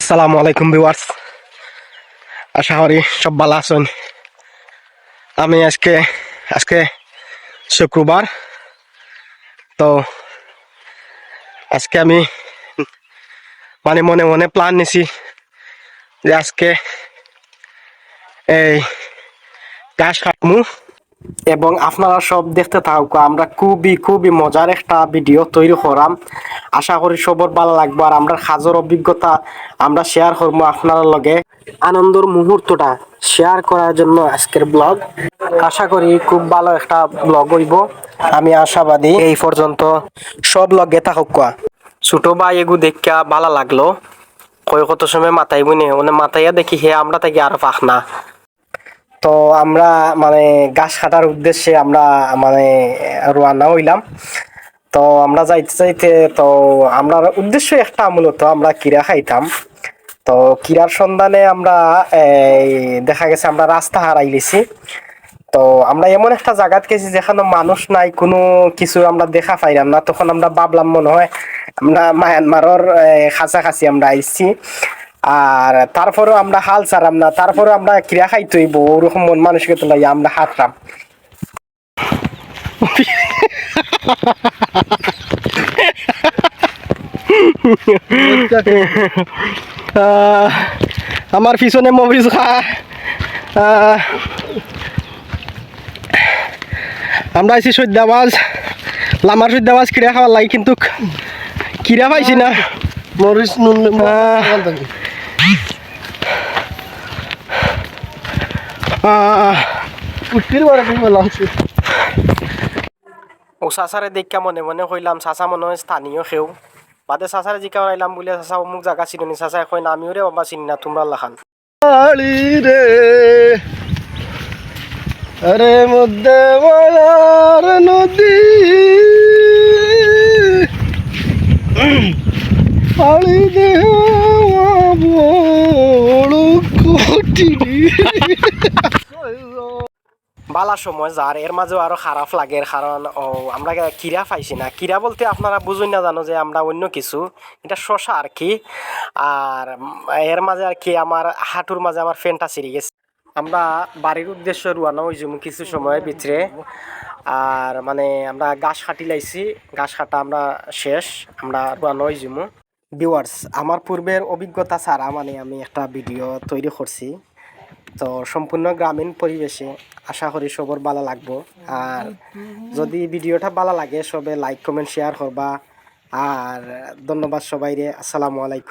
আসসালামু আলাইকুম ভিউয়ার্স। আশা করি সব ভালো আছেন। আমি আজকে আজকে শুক্রবার। তো আজকে আমি মানে মনে মনে প্ল্যান নিছি যে আজকে এই ঘাস কাটমু এবং আপনারা সব দেখতে থাকুক, আমরা খুবই খুবই মজার একটা ভিডিও তৈরি করাম। আশা করি সবার ভালো লাগবে আর আমরা হাজার অভিজ্ঞতা আমরা শেয়ার করব আপনার লগে। আনন্দর মুহূর্তটা শেয়ার করার জন্য আজকের ব্লগ আশা করি খুব ভালো একটা ব্লগ হইব। আমি আশাবাদী এই পর্যন্ত সব লগে থাকুক। ছোট ভাই এগু দেখা ভালো লাগল। কয় কত সময় মাথায় বুনে মানে মাথাইয়া দেখি হে, আমরা থাকি আরও পাখনা তো আমরা মানে গাছ কাটার উদ্দেশ্যে আমরা মানে রোয়ানা হইলাম। তো আমরা যাইতে যাইতে, তো আমরা উদ্দেশ্য একটা মূলত, আমরা কিরা খাইতাম। তো কিরার সন্ধানে আমরা দেখা গেছে আমরা রাস্তা হারাই লিছি। তো আমরা এমন একটা জায়গাত গেছি যেখানে মানুষ নাই, কোনো কিছু আমরা দেখা পাইলাম না। তখন আমরা ভাবলাম মনে হয় আমরা মায়ানমারের কাছাকাছি আমরা আইছি। আর তারপরেও আমরা হাল ছাড়াম না। তারপরেও আমরা ক্রিয়া খাইতে হইব, ওরকম মন মানুষকে তো লাই আমরা হাঁটলাম। আমার পিছনে মরিচ খা। আমরা আইছি সৈদ্যাবাজ। লামার সৈদ্যাবাজ কিরা খাওয়ার লাগে কিন্তু কিরা পাইছি না। মরিচ নুন ও চাচারে দেখা মনে মনে কইলাম চাচা মনে হয় স্থানীয় সেও। বাদে চাচারে জিকা আইলাম বলে চাচা অমুক জায়গা চিনি চাচাই কই না আমিও রে বাবা চিনি না তোমরা লাখান রে আরে মধ্যে মায়ার নদী। দেওয়া বড় বালা সময় যার, এর মাঝেও আরও খারাপ লাগে কারণ, ও, আমরা কিরা পাইছি না। কিরা বলতে আপনারা বুঝুন না জানো যে আমরা অন্য কিছু। এটা শশা আর কি। আর, এর মাঝে আর কি, আমার হাঁটুর মাঝে আমার ফ্যানটা ছিঁড়ে গেছে। আমরা বাড়ির উদ্দেশ্যে রুয়ানো হয়েছি কিছু সময়ের ভিতরে। আর মানে আমরা গাছ কাটি লাইছি গাছ কাটা আমরা শেষ, আমরা রুয়ানো হয়েছি ভিউয়ার্স আমার পূর্বের অভিজ্ঞতা ছাড়া মানে আমি একটা ভিডিও তৈরি করছি। তো সম্পূর্ণ গ্রামীণ পরিবেশে আশা করি সবর ভালো লাগবো। আর যদি ভিডিওটা ভালো লাগে, সবে লাইক কমেন্ট শেয়ার করবা। আর ধন্যবাদ সবাইরে। আসসালামু আলাইকুম।